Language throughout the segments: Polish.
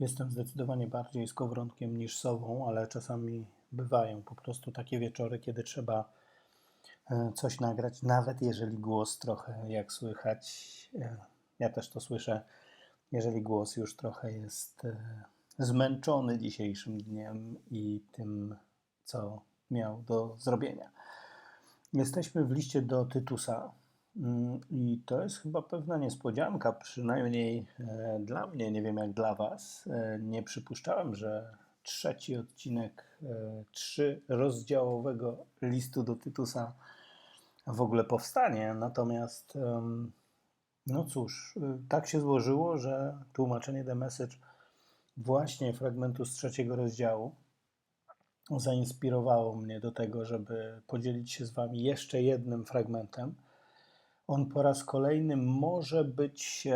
Jestem zdecydowanie bardziej skowronkiem niż sobą, ale czasami bywają po prostu takie wieczory, kiedy trzeba e, coś nagrać, nawet jeżeli głos trochę, jak słychać, e, ja też to słyszę, jeżeli głos już trochę jest e, zmęczony dzisiejszym dniem i tym, co miał do zrobienia. Jesteśmy w liście do Tytusa. Mm, I to jest chyba pewna niespodzianka, przynajmniej e, dla mnie, nie wiem jak dla Was. E, nie przypuszczałem, że trzeci odcinek e, trzy rozdziałowego listu do Tytusa w ogóle powstanie. Natomiast, no cóż, tak się złożyło, że tłumaczenie The Message właśnie fragmentu z trzeciego rozdziału zainspirowało mnie do tego, żeby podzielić się z Wami jeszcze jednym fragmentem on po raz kolejny może być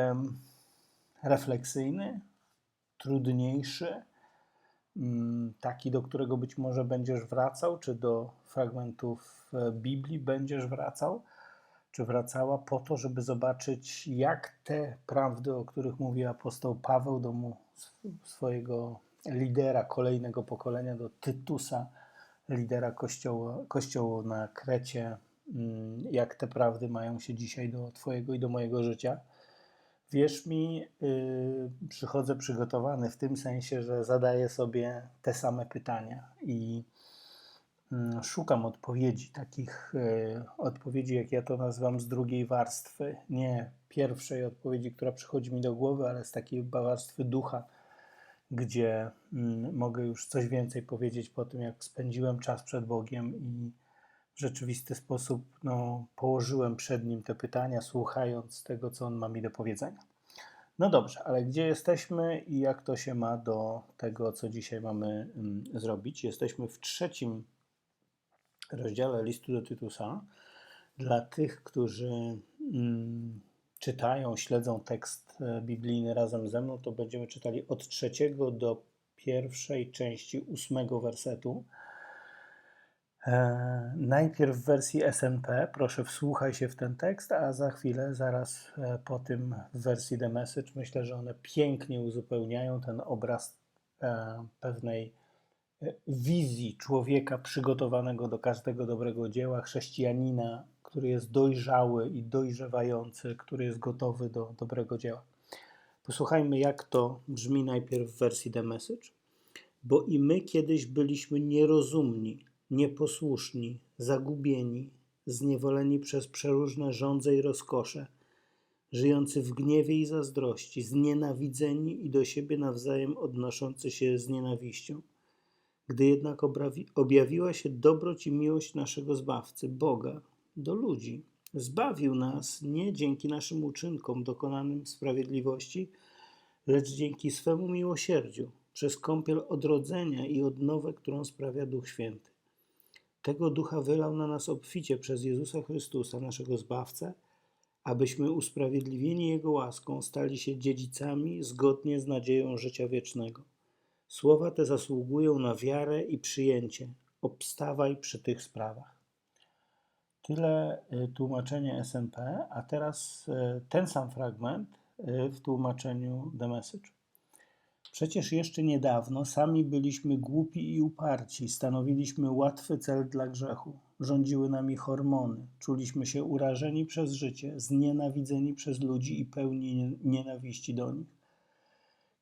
refleksyjny, trudniejszy, mm, taki, do którego być może będziesz wracał, czy do fragmentów e, Biblii będziesz wracał, czy wracała po to, żeby zobaczyć, jak te prawdy, o których mówi apostoł Paweł do mu, swojego lidera kolejnego pokolenia, do Tytusa, lidera kościoła, kościoła na Krecie, jak te prawdy mają się dzisiaj do Twojego i do mojego życia. Wierz mi, yy, przychodzę przygotowany w tym sensie, że zadaję sobie te same pytania i yy, szukam odpowiedzi, takich yy, odpowiedzi, jak ja to nazywam, z drugiej warstwy. Nie pierwszej odpowiedzi, która przychodzi mi do głowy, ale z takiej warstwy ducha, gdzie mm, mogę już coś więcej powiedzieć po tym, jak spędziłem czas przed Bogiem i rzeczywisty sposób no, położyłem przed nim te pytania, słuchając tego, co on ma mi do powiedzenia. No dobrze, ale gdzie jesteśmy i jak to się ma do tego, co dzisiaj mamy mm, zrobić? Jesteśmy w trzecim rozdziale listu do Tytusa. Dla tych, którzy mm, czytają, śledzą tekst e, biblijny razem ze mną, to będziemy czytali od trzeciego do pierwszej części ósmego wersetu. E, najpierw w wersji SNP, proszę wsłuchaj się w ten tekst, a za chwilę, zaraz e, po tym w wersji The Message, myślę, że one pięknie uzupełniają ten obraz e, pewnej wizji człowieka przygotowanego do każdego dobrego dzieła, chrześcijanina, który jest dojrzały i dojrzewający, który jest gotowy do dobrego dzieła. Posłuchajmy, jak to brzmi najpierw w wersji The Message. Bo i my kiedyś byliśmy nierozumni nieposłuszni, zagubieni, zniewoleni przez przeróżne żądze i rozkosze, żyjący w gniewie i zazdrości, znienawidzeni i do siebie nawzajem odnoszący się z nienawiścią. Gdy jednak objawiła się dobroć i miłość naszego Zbawcy, Boga, do ludzi, zbawił nas nie dzięki naszym uczynkom dokonanym sprawiedliwości, lecz dzięki swemu miłosierdziu, przez kąpiel odrodzenia i odnowę, którą sprawia Duch Święty. Tego ducha wylał na nas obficie przez Jezusa Chrystusa, naszego Zbawcę, abyśmy usprawiedliwieni Jego łaską stali się dziedzicami zgodnie z nadzieją życia wiecznego. Słowa te zasługują na wiarę i przyjęcie. Obstawaj przy tych sprawach. Tyle y, tłumaczenie SNP, a teraz y, ten sam fragment y, w tłumaczeniu The Message. Przecież jeszcze niedawno sami byliśmy głupi i uparci, stanowiliśmy łatwy cel dla grzechu. Rządziły nami hormony, czuliśmy się urażeni przez życie, znienawidzeni przez ludzi i pełni nienawiści do nich.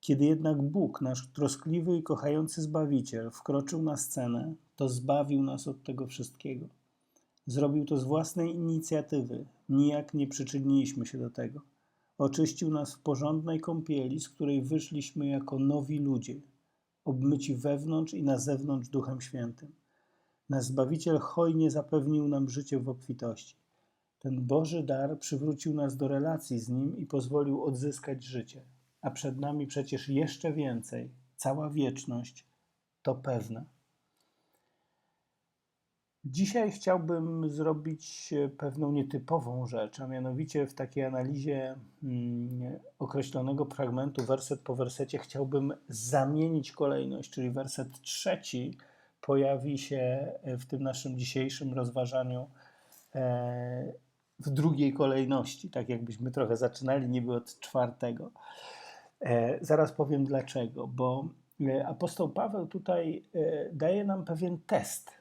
Kiedy jednak Bóg, nasz troskliwy i kochający Zbawiciel, wkroczył na scenę, to zbawił nas od tego wszystkiego. Zrobił to z własnej inicjatywy, nijak nie przyczyniliśmy się do tego. Oczyścił nas w porządnej kąpieli, z której wyszliśmy jako nowi ludzie, obmyci wewnątrz i na zewnątrz Duchem Świętym. Nasz Zbawiciel hojnie zapewnił nam życie w obfitości. Ten Boży dar przywrócił nas do relacji z Nim i pozwolił odzyskać życie. A przed nami przecież jeszcze więcej, cała wieczność, to pewne. Dzisiaj chciałbym zrobić e, pewną nietypową rzecz, a mianowicie w takiej analizie mm, określonego fragmentu, werset po wersecie, chciałbym zamienić kolejność, czyli werset trzeci pojawi się w tym naszym dzisiejszym rozważaniu e, w drugiej kolejności, tak jakbyśmy trochę zaczynali niby od czwartego. E, zaraz powiem dlaczego, bo e, apostoł Paweł tutaj e, daje nam pewien test.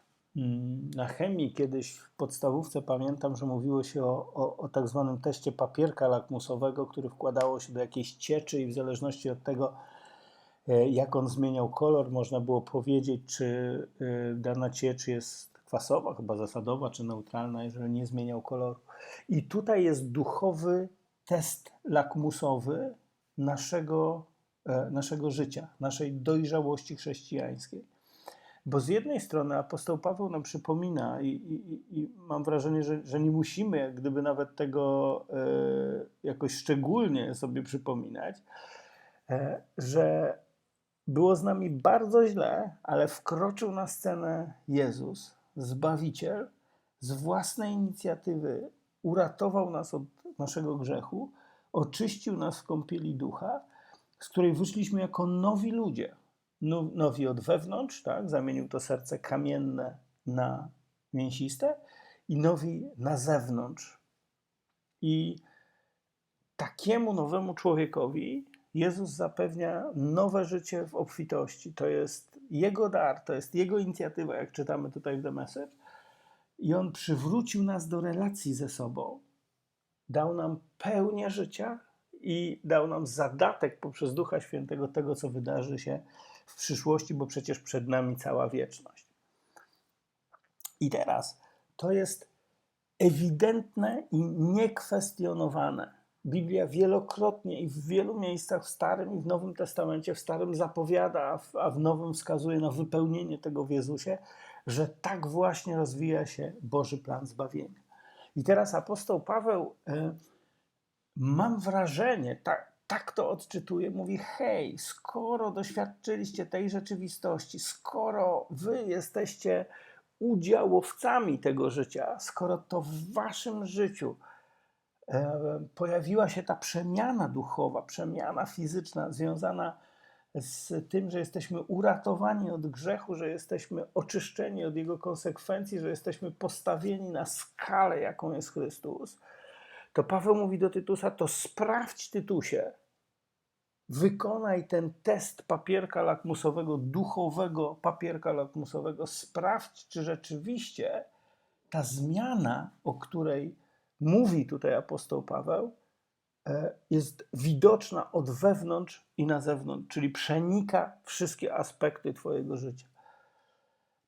Na chemii kiedyś w podstawówce pamiętam, że mówiło się o, o, o tak zwanym teście papierka lakmusowego, który wkładało się do jakiejś cieczy i w zależności od tego, e, jak on zmieniał kolor, można było powiedzieć, czy e, dana ciecz jest kwasowa, chyba zasadowa, czy neutralna, jeżeli nie zmieniał koloru. I tutaj jest duchowy test lakmusowy naszego, e, naszego życia, naszej dojrzałości chrześcijańskiej. Bo z jednej strony apostoł Paweł nam przypomina, i, i, i mam wrażenie, że, że nie musimy jak gdyby nawet tego e, jakoś szczególnie sobie przypominać, e, że było z nami bardzo źle, ale wkroczył na scenę Jezus, Zbawiciel, z własnej inicjatywy uratował nas od naszego grzechu, oczyścił nas w kąpieli ducha, z której wyszliśmy jako nowi ludzie. No- Nowi od wewnątrz, tak? Zamienił to serce kamienne na mięsiste i nowi na zewnątrz. I takiemu nowemu człowiekowi Jezus zapewnia nowe życie w obfitości. To jest Jego dar, to jest Jego inicjatywa, jak czytamy tutaj w The Message. I On przywrócił nas do relacji ze sobą. Dał nam pełnię życia i dał nam zadatek poprzez Ducha Świętego tego, co wydarzy się w przyszłości, bo przecież przed nami cała wieczność. I teraz to jest ewidentne i niekwestionowane. Biblia wielokrotnie i w wielu miejscach w Starym i w Nowym Testamencie, w Starym zapowiada, a w, Nowym wskazuje na wypełnienie tego w Jezusie, że tak właśnie rozwija się Boży plan zbawienia. I teraz apostoł Paweł, e, mam wrażenie, tak, tak to odczytuje, mówi: Hej, skoro doświadczyliście tej rzeczywistości, skoro wy jesteście udziałowcami tego życia, skoro to w waszym życiu e, pojawiła się ta przemiana duchowa, przemiana fizyczna związana z tym, że jesteśmy uratowani od grzechu, że jesteśmy oczyszczeni od jego konsekwencji, że jesteśmy postawieni na skalę, jaką jest Chrystus, to Paweł mówi do Tytusa: To sprawdź, Tytusie, wykonaj ten test papierka lakmusowego, duchowego papierka lakmusowego. Sprawdź, czy rzeczywiście ta zmiana, o której mówi tutaj apostoł Paweł, e, jest widoczna od wewnątrz i na zewnątrz, czyli przenika wszystkie aspekty Twojego życia.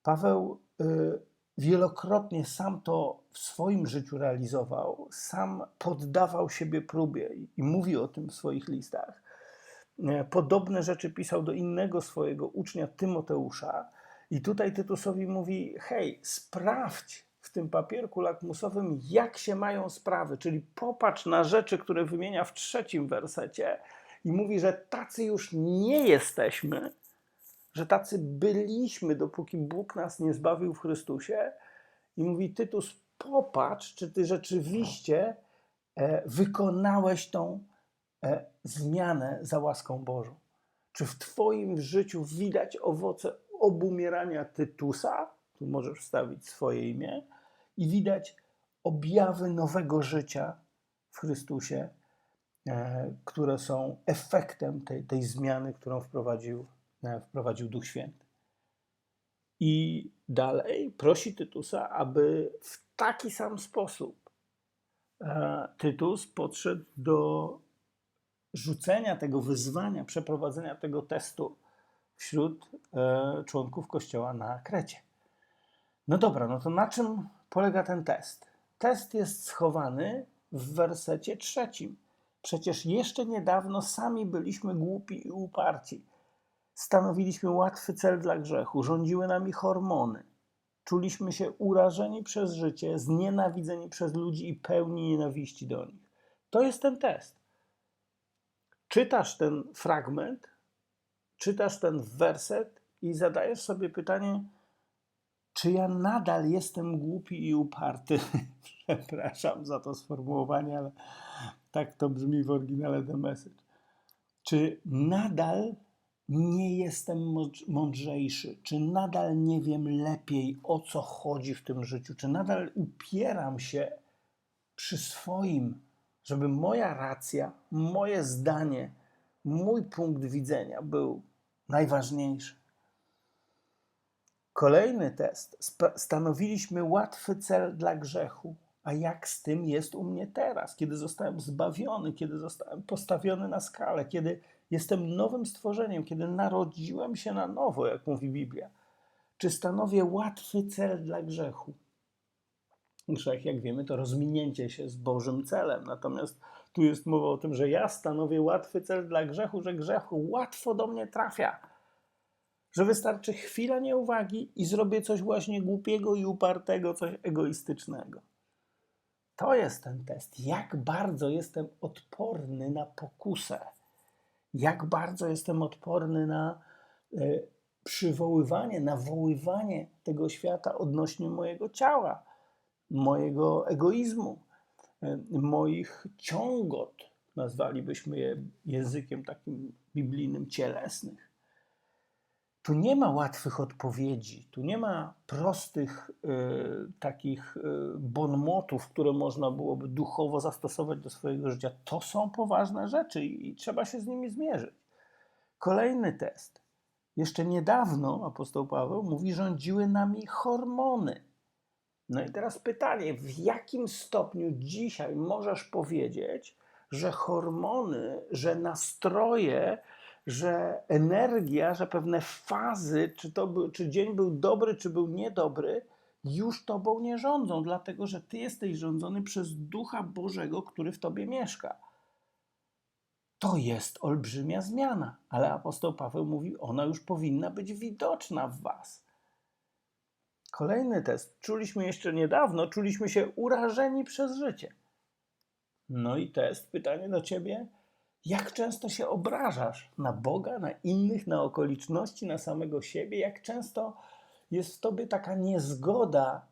Paweł y, wielokrotnie sam to w swoim życiu realizował, sam poddawał siebie próbie i- mówi o tym w swoich listach. E, Podobne rzeczy pisał do innego swojego ucznia Tymoteusza. I tutaj Tytusowi mówi: Hej, sprawdź w tym papierku lakmusowym, jak się mają sprawy, czyli popatrz na rzeczy, które wymienia w trzecim wersecie i mówi, że tacy już nie jesteśmy, że tacy byliśmy, dopóki Bóg nas nie zbawił w Chrystusie. I mówi Tytus, popatrz, czy ty rzeczywiście e, wykonałeś tą e, zmianę za łaską Bożą. Czy w Twoim życiu widać owoce obumierania Tytusa? Tu możesz wstawić swoje imię. I widać objawy nowego życia w Chrystusie, e, które są efektem tej, tej zmiany, którą wprowadził, wprowadził Duch Święty. I dalej prosi Tytusa, aby w taki sam sposób e, Tytus podszedł do rzucenia tego wyzwania, przeprowadzenia tego testu wśród e, członków kościoła na Krecie. No dobra, no to na czym polega ten test? Test jest schowany w wersecie trzecim. Przecież jeszcze niedawno sami byliśmy głupi i uparci. Stanowiliśmy łatwy cel dla grzechu, rządziły nami hormony. Czuliśmy się urażeni przez życie, znienawidzeni przez ludzi i pełni nienawiści do nich. To jest ten test czytasz ten fragment, czytasz ten werset i zadajesz sobie pytanie, czy ja nadal jestem głupi i uparty? Przepraszam za to sformułowanie, ale tak to brzmi w oryginale The Message. Czy nadal nie jestem mądr- mądrzejszy? Czy nadal nie wiem lepiej, o co chodzi w tym życiu? Czy nadal upieram się przy swoim, żeby moja racja, moje zdanie mój punkt widzenia był najważniejszy. Kolejny test. Stanowiliśmy łatwy cel dla grzechu. A jak z tym jest u mnie teraz, kiedy zostałem zbawiony, kiedy zostałem postawiony na skalę, kiedy jestem nowym stworzeniem, kiedy narodziłem się na nowo, jak mówi Biblia? Czy stanowię łatwy cel dla grzechu? Grzech, jak wiemy, to rozminięcie się z Bożym celem. Natomiast tu jest mowa o tym, że ja stanowię łatwy cel dla grzechu, że grzech łatwo do mnie trafia. Że wystarczy chwila nieuwagi i zrobię coś właśnie głupiego i upartego, coś egoistycznego. To jest ten test. Jak bardzo jestem odporny na pokusę. Jak bardzo jestem odporny na e, przywoływanie, nawoływanie tego świata odnośnie mojego ciała, mojego egoizmu, e, moich ciągot, nazwalibyśmy je językiem takim biblijnym, cielesnych. Tu nie ma łatwych odpowiedzi, tu nie ma prostych y, takich y, bonmotów, które można byłoby duchowo zastosować do swojego życia. To są poważne rzeczy i, i trzeba się z nimi zmierzyć. Kolejny test. Jeszcze niedawno apostoł Paweł mówi, rządziły nami hormony. No i teraz pytanie, w jakim stopniu dzisiaj możesz powiedzieć, że hormony, że nastroje, że energia, że pewne fazy, czy, to był, czy dzień był dobry, czy był niedobry, już tobą nie rządzą, dlatego że ty jesteś rządzony przez Ducha Bożego, który w tobie mieszka. To jest olbrzymia zmiana, ale apostoł Paweł mówi, ona już powinna być widoczna w was. Kolejny test. Czuliśmy jeszcze niedawno, czuliśmy się urażeni przez życie. No i test, pytanie do ciebie jak często się obrażasz na Boga, na innych, na okoliczności, na samego siebie? Jak często jest w tobie taka niezgoda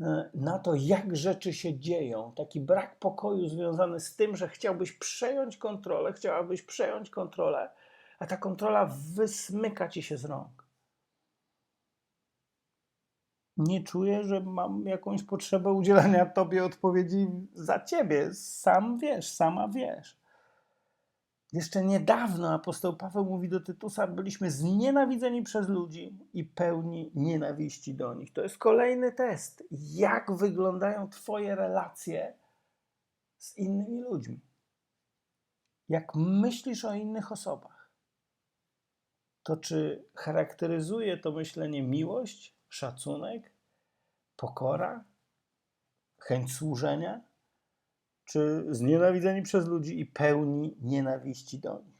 e, na to, jak rzeczy się dzieją, taki brak pokoju związany z tym, że chciałbyś przejąć kontrolę, chciałabyś przejąć kontrolę, a ta kontrola wysmyka ci się z rąk. Nie czuję, że mam jakąś potrzebę udzielania tobie odpowiedzi za ciebie. Sam wiesz, sama wiesz. Jeszcze niedawno apostoł Paweł mówi do Tytusa, byliśmy znienawidzeni przez ludzi i pełni nienawiści do nich. To jest kolejny test. Jak wyglądają Twoje relacje z innymi ludźmi? Jak myślisz o innych osobach? To czy charakteryzuje to myślenie miłość, szacunek, pokora, chęć służenia? Czy znienawidzeni przez ludzi i pełni nienawiści do nich?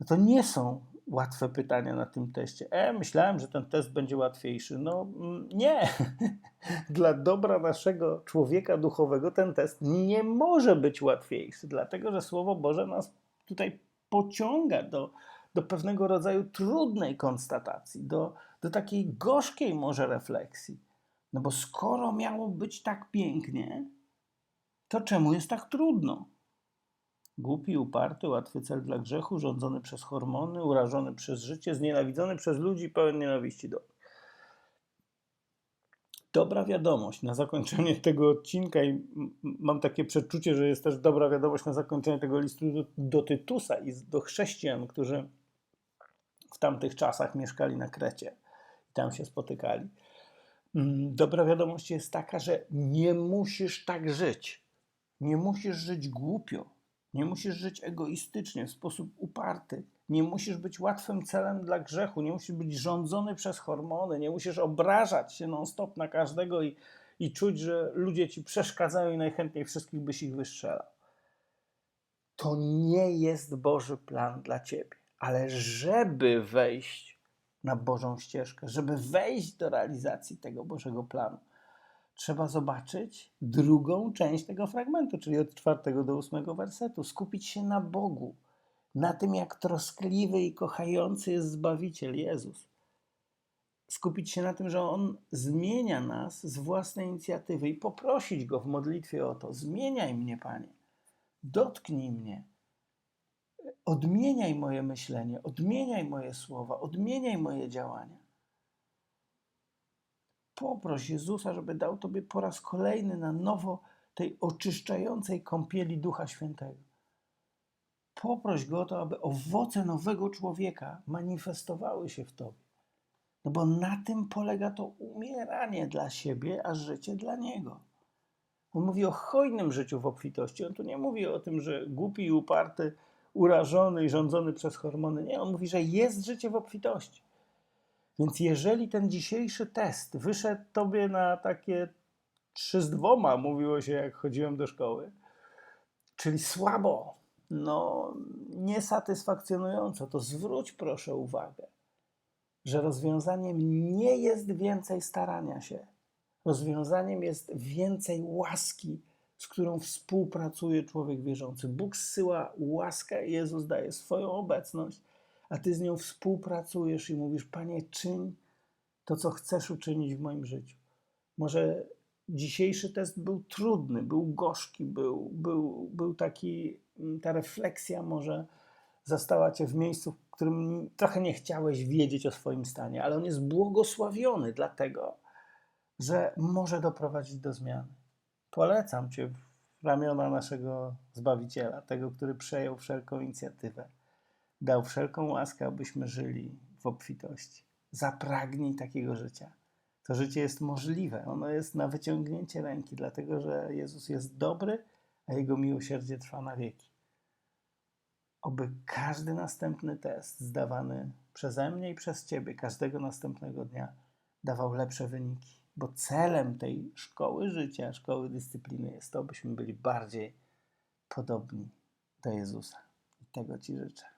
No to nie są łatwe pytania na tym teście. E, myślałem, że ten test będzie łatwiejszy. No mm, nie. Dla dobra naszego człowieka duchowego ten test nie może być łatwiejszy, dlatego że Słowo Boże nas tutaj pociąga do, do pewnego rodzaju trudnej konstatacji, do, do takiej gorzkiej może refleksji. No bo skoro miało być tak pięknie, to czemu jest tak trudno? Głupi, uparty, łatwy cel dla grzechu, rządzony przez hormony, urażony przez życie, znienawidzony przez ludzi, pełen nienawiści do. Dobra wiadomość na zakończenie tego odcinka i mam takie przeczucie, że jest też dobra wiadomość na zakończenie tego listu do, do Tytusa i do chrześcijan, którzy w tamtych czasach mieszkali na Krecie i tam się spotykali. Mm, dobra wiadomość jest taka, że nie musisz tak żyć. Nie musisz żyć głupio, nie musisz żyć egoistycznie, w sposób uparty. Nie musisz być łatwym celem dla grzechu, nie musisz być rządzony przez hormony, nie musisz obrażać się non-stop na każdego i, i czuć, że ludzie ci przeszkadzają i najchętniej wszystkich byś ich wystrzelał. To nie jest Boży plan dla ciebie, ale żeby wejść na Bożą ścieżkę, żeby wejść do realizacji tego Bożego planu, trzeba zobaczyć drugą część tego fragmentu, czyli od czwartego do ósmego wersetu. Skupić się na Bogu, na tym, jak troskliwy i kochający jest Zbawiciel Jezus. Skupić się na tym, że On zmienia nas z własnej inicjatywy i poprosić Go w modlitwie o to: Zmieniaj mnie, Panie, dotknij mnie, odmieniaj moje myślenie, odmieniaj moje słowa, odmieniaj moje działania. Poproś Jezusa, żeby dał Tobie po raz kolejny na nowo tej oczyszczającej kąpieli Ducha Świętego. poproś Go o to, aby owoce nowego człowieka manifestowały się w Tobie. No bo na tym polega to umieranie dla siebie, a życie dla Niego. On mówi o hojnym życiu w obfitości. On tu nie mówi o tym, że głupi i uparty, urażony i rządzony przez hormony. Nie, on mówi, że jest życie w obfitości. Więc jeżeli ten dzisiejszy test wyszedł tobie na takie trzy z dwoma, mówiło się jak chodziłem do szkoły, czyli słabo, no niesatysfakcjonująco, to zwróć proszę uwagę, że rozwiązaniem nie jest więcej starania się. Rozwiązaniem jest więcej łaski, z którą współpracuje człowiek wierzący. Bóg zsyła łaskę, Jezus daje swoją obecność, a ty z nią współpracujesz i mówisz: Panie, czyń to, co chcesz uczynić w moim życiu. Może dzisiejszy test był trudny, był gorzki, był, był, był taki, mm, ta refleksja może zastała cię w miejscu, w którym trochę nie chciałeś wiedzieć o swoim stanie, ale on jest błogosławiony, dlatego że może doprowadzić do zmiany. Polecam cię w ramiona naszego Zbawiciela, tego, który przejął wszelką inicjatywę, dał wszelką łaskę, abyśmy żyli w obfitości. Zapragnij takiego życia. To życie jest możliwe, ono jest na wyciągnięcie ręki, dlatego że Jezus jest dobry, a Jego miłosierdzie trwa na wieki. Oby każdy następny test zdawany przeze mnie i przez Ciebie każdego następnego dnia dawał lepsze wyniki, bo celem tej szkoły życia, szkoły dyscypliny jest to, byśmy byli bardziej podobni do Jezusa. I tego Ci życzę.